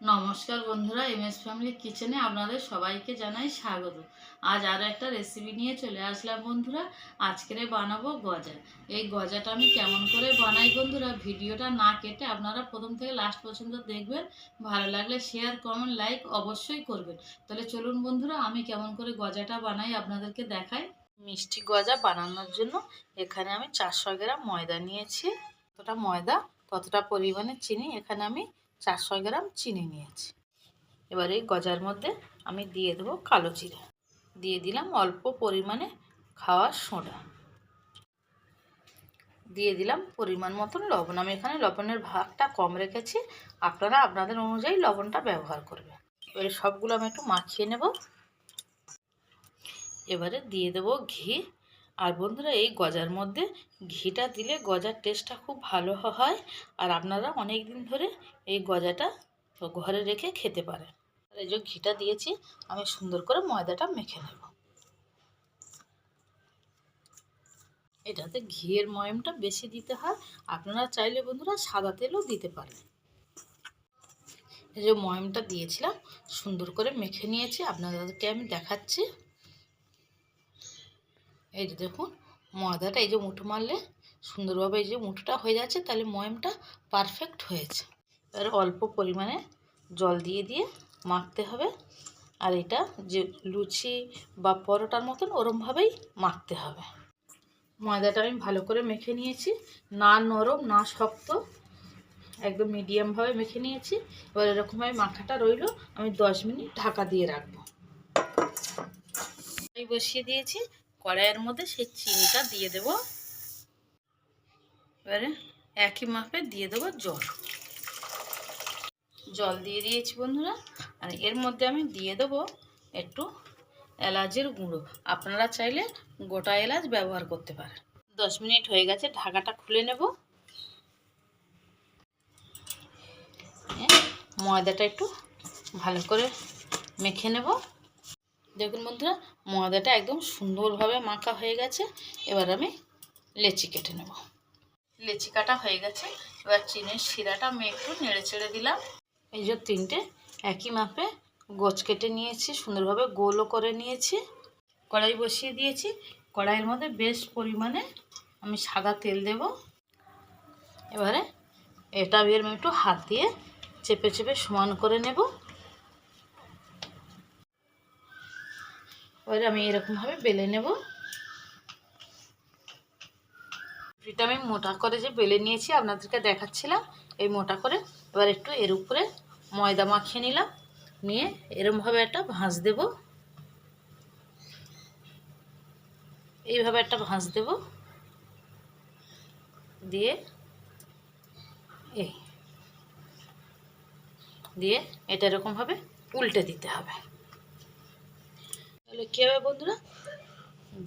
নমস্কার বন্ধুরা M S family কিচেনে আপনাদের সবাইকে জানাই স্বাগত। আজ আরও একটা রেসিপি নিয়ে চলে আসলাম বন্ধুরা, আজকেরে বানাবো গজা। এই গজাটা আমি কেমন করে বানাই বন্ধুরা, ভিডিওটা না কেটে আপনারা প্রথম থেকে লাস্ট পর্যন্ত দেখবেন। ভালো লাগলে শেয়ার কমেন্ট লাইক অবশ্যই করবেন। তাহলে চলুন বন্ধুরা, আমি কেমন করে গজাটা বানাই আপনাদেরকে দেখাই। মিষ্টি গজা বানানোর জন্য এখানে আমি চারশো গ্রাম ময়দা নিয়েছি। কতটা ময়দা, কতটা পরিমাণে চিনি, এখানে আমি চারশো গ্রাম চিনি নিয়েছি। এবার এই গজার মধ্যে আমি দিয়ে দেবো কালো জিরা। দিয়ে দিলাম অল্প পরিমাণে খাওয়ার সোডা। দিয়ে দিলাম পরিমাণ মতন লবণ। আমি এখানে লবণের ভাগটা কম রেখেছি। আপনারা আপনাদের অনুযায়ী লবণটা ব্যবহার করবেন। এবারে সবগুলো আমি একটু মাখিয়ে নেব। এবারে দিয়ে দেবো ঘি। আর বন্ধুরা এই গজার মধ্যে ঘিটা দিলে গজার টেস্টটা খুব ভালো হয় আর আপনারা অনেক দিন ধরে এই গজাটা ঘরে রেখে খেতে পারেন। আর এই যে ঘিটা দিয়েছি, আমি সুন্দর করে ময়দাটা মেখে নেব। এটাতে ঘিয়ের ময়মটা বেশি দিতে হয়, আপনারা চাইলে বন্ধুরা সাদা তেলও দিতে পারেন। এই যে ময়মটা দিয়েছিলাম, সুন্দর করে মেখে নিয়েছি, আপনাদেরকে আমি দেখাচ্ছি। এই যে দেখুন, ময়দাটা এই যে মুঠো মারলে সুন্দরভাবে এই যে মুঠোটা হয়ে যাচ্ছে, তাহলে ময়মটা পারফেক্ট হয়েছে। এবার অল্প পরিমাণে জল দিয়ে দিয়ে মাখতে হবে, আর এটা যে লুচি বা পরোটার মতন ওরমভাবেই মাখতে হবে। ময়দাটা আমি ভালো করে মেখে নিয়েছি, না নরম, না শক্ত, একদম মিডিয়ামভাবে মেখে নিয়েছি। এবার এরকমভাবে মাখাটা রইল, আমি দশ মিনিট ঢাকা দিয়ে রাখব। আমি বসিয়ে দিয়েছি কড়াইয়ের মধ্যে সেই চিনিটা দিয়ে দেব। এবারে একই মাপে দিয়ে দেবো জল। জল দিয়ে দিয়েছি বন্ধুরা। আর এর মধ্যে আমি দিয়ে দেবো একটু এলাচের গুঁড়ো। আপনারা চাইলে গোটা এলাচ ব্যবহার করতে পারেন। দশ মিনিট হয়ে গেছে, ঢাকাটা খুলে নেব। ময়দাটা একটু ভালো করে মেখে নেব। দেখুন বন্ধুরা, ময়দাটা একদম সুন্দরভাবে মাখা হয়ে গেছে। এবার আমি লেচি কেটে নেব। লেচি কাটা হয়ে গেছে। এবার চিনির শিরাটা আমি একটু নেড়ে চেড়ে দিলাম। এই যে তিনটে একই মাপে গোছ কেটে নিয়েছি, সুন্দরভাবে গোলও করে নিয়েছি। কড়াই বসিয়ে দিয়েছি। কড়াইয়ের মধ্যে বেশ পরিমাণে আমি সাদা তেল দেব। এবারে এটা আমি একটু হাত দিয়ে চেপে চেপে সমান করে নেব। এবারে আমি এরকমভাবে বেলে নেব। রুটিটা আমি মোটা করে যে বেলে নিয়েছি, আপনাদেরকে দেখাচ্ছিলাম, এই মোটা করে। এবার একটু এর উপরে ময়দা মাখিয়ে নিলাম, নিয়ে এরমভাবে একটা ভাঁজ দেব। এইভাবে একটা ভাঁজ দেব। দিয়ে এই, দিয়ে এটা এরকমভাবে উল্টে দিতে হবে। তাহলে কী হবে বন্ধুরা?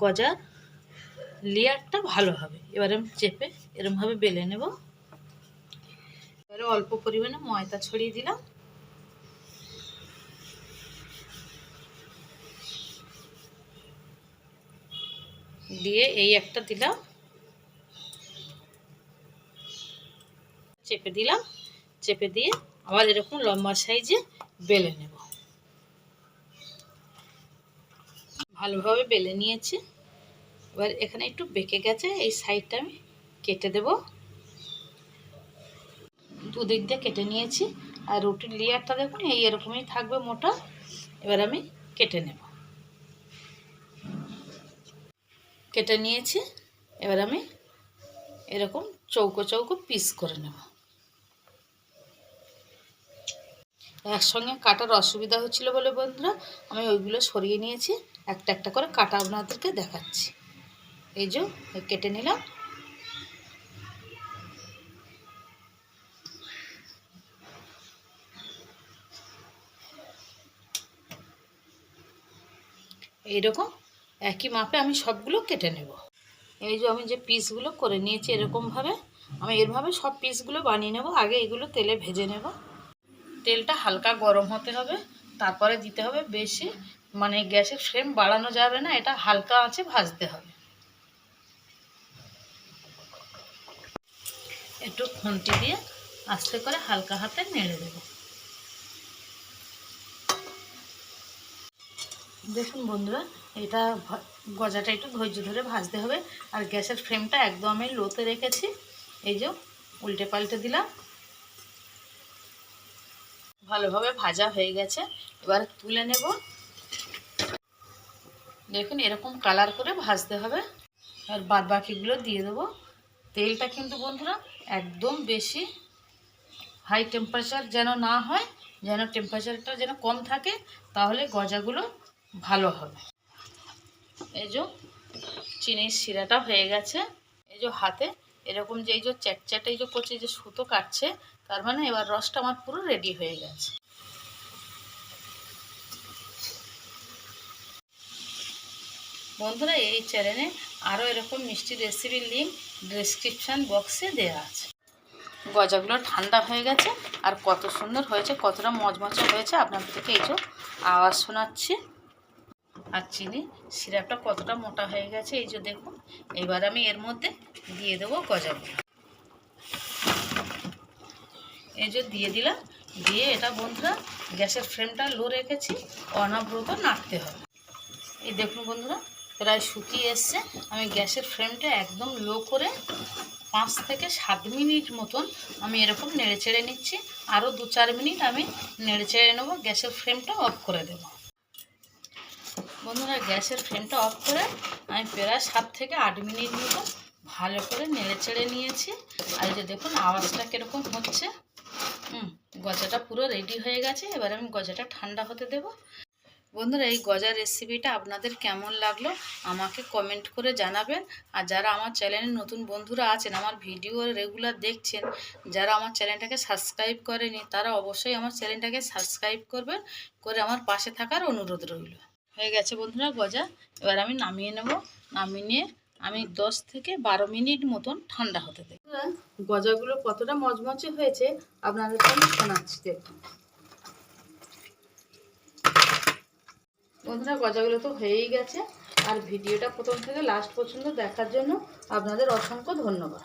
গজার লেয়ারটা ভালো হবে। এবারে আমি চেপে এরমভাবে বেলে নেব। এবারে অল্প পরিমাণে ময়দা ছড়িয়ে দিলাম। দিয়ে এই একটা দিলাম। চেপে দিলাম। চেপে দিয়ে আবার এরকম লম্বা সাইজে বেলে নেব। ভালোভাবে বেলে নিয়েছি। এবার এখানে একটু বেঁকে গেছে, এই সাইডটা আমি কেটে দেব। দুদিক দিয়ে কেটে নিয়েছি। আর রুটির লেয়ারটা দেখুন, এই এরকমই থাকবে মোটা। এবার আমি কেটে নেব। কেটে নিয়েছি। এবার আমি এরকম চৌকো চৌকো পিস করে নেব। একসঙ্গে কাটার অসুবিধা হচ্ছিল বলে বন্ধুরা, আমি ওইগুলো সরিয়ে নিয়েছি। একটা একটা করে কাটা আপনাদেরকে দেখাচ্ছি। এই যে কেটে নিলাম। এইরকম একই মাপে আমি সবগুলো কেটে নেব। এই যে আমি যে পিসগুলো করে নিয়েছি এরকমভাবে, আমি এরভাবে সব পিসগুলো বানিয়ে নেব। আগে এগুলো তেলে ভেজে নেব। তেলটা হালকা গরম হতে হবে, তারপরে দিতে হবে বেশি। মানে গ্যাসের ফ্লেম বাড়ানো যাবে না, এটা হালকা আঁচে ভাজতে হবে। একটু খুঁটি দিয়ে আস্তে করে হালকা হাতে নেড়ে দেব। দেখুন বন্ধুরা, এটা গজাটা একটু ধৈর্য ধরে ভাজতে হবে, আর গ্যাসের ফ্লেমটা একদমই লোতে রেখেছি। এই যে উল্টে পাল্টে দিলাম। ভালোভাবে ভাজা হয়ে গেছে। এবার তুলে নেব। দেখুন, এরকম কালার করে ভাজতে হবে। আর বাদ বাকিগুলো দিয়ে দেবো। তেলটা কিন্তু বন্ধুরা একদম বেশি হাই টেম্পারেচার যেন না হয়, যেন টেম্পারেচারটা যেন কম থাকে, তাহলে গজাগুলো ভালো হবে। এই যে চিনির শিরাটা হয়ে গেছে। এই যে হাতে এরকম যে এই যে চ্যাটচ্যাট এই যে করছে যে সুতো কাটছে, তার মানে এবার রসটা আমার পুরো রেডি হয়ে গেছে। বন্ধুরা, এই চ্যানেলে আরও এরকম মিষ্টি রেসিপির লিঙ্ক ডিসক্রিপশান বক্সে দেওয়া আছে। গজাগুলো ঠান্ডা হয়ে গেছে, আর কত সুন্দর হয়েছে, কতটা মজমচে হয়েছে। আপনাদের থেকে এই যে আওয়াজ শোনাচ্ছি। আর চিনি, সিরাপটা কতটা মোটা হয়ে গেছে, এই যে দেখুন। এবার আমি এর মধ্যে দিয়ে দেবো গজাগুলো। এই যে দিয়ে দিলাম, দিয়ে এটা বন্ধুরা, গ্যাসের ফ্লেমটা লো রেখেছি, অনাব্রত নাড়তে হবে। এই দেখুন বন্ধুরা প্রায় শুকিয়ে এসছে। আমি গ্যাসের ফ্লেমটা একদম লো করে পাঁচ থেকে সাত মিনিট মতন আমি এরকম নেড়ে চেড়ে নিচ্ছি। আরও দু চার মিনিট আমি নেড়ে চেড়ে নেব, গ্যাসের ফ্লেমটা অফ করে দেবো। বন্ধুরা, গ্যাসের ফ্লেমটা অফ করে আমি প্রায় সাত থেকে আট মিনিট মতো ভালো করে নেড়ে চেড়ে নিয়েছি। আর যে দেখুন, আওয়াজটা কীরকম হচ্ছে। হুম, গজাটা পুরো রেডি হয়ে গেছে। এবার আমি গজাটা ঠান্ডা হতে দেব। বন্ধুরা, এই গজার রেসিপিটা আপনাদের কেমন লাগল আমাকে কমেন্ট করে জানাবেন। আর যারা আমার চ্যানেলে নতুন বন্ধুরা আছেন, আমার ভিডিও রেগুলার দেখছেন, যারা আমার চ্যানেলটাকে সাবস্ক্রাইব করেনি, তারা অবশ্যই আমার চ্যানেলটাকে সাবস্ক্রাইব করবেন, করে আমার পাশে থাকার অনুরোধ রইল। হয়ে গেছে বন্ধুরা গজা। এবার আমি নামিয়ে নেব। নামিয়ে নিয়ে আমি দশ থেকে বারো মিনিট মতন ঠান্ডা হতে দেব। গজাগুলো কতটা মচমচে হয়েছে আপনাদেরকে আমি শোনাচ্ছি দেখুন। বন্ধুরা গজাগুলো তো হয়েই গেছে। আর ভিডিওটা প্রথম থেকে লাস্ট পর্যন্ত দেখার জন্য আপনাদের অসংখ্য ধন্যবাদ।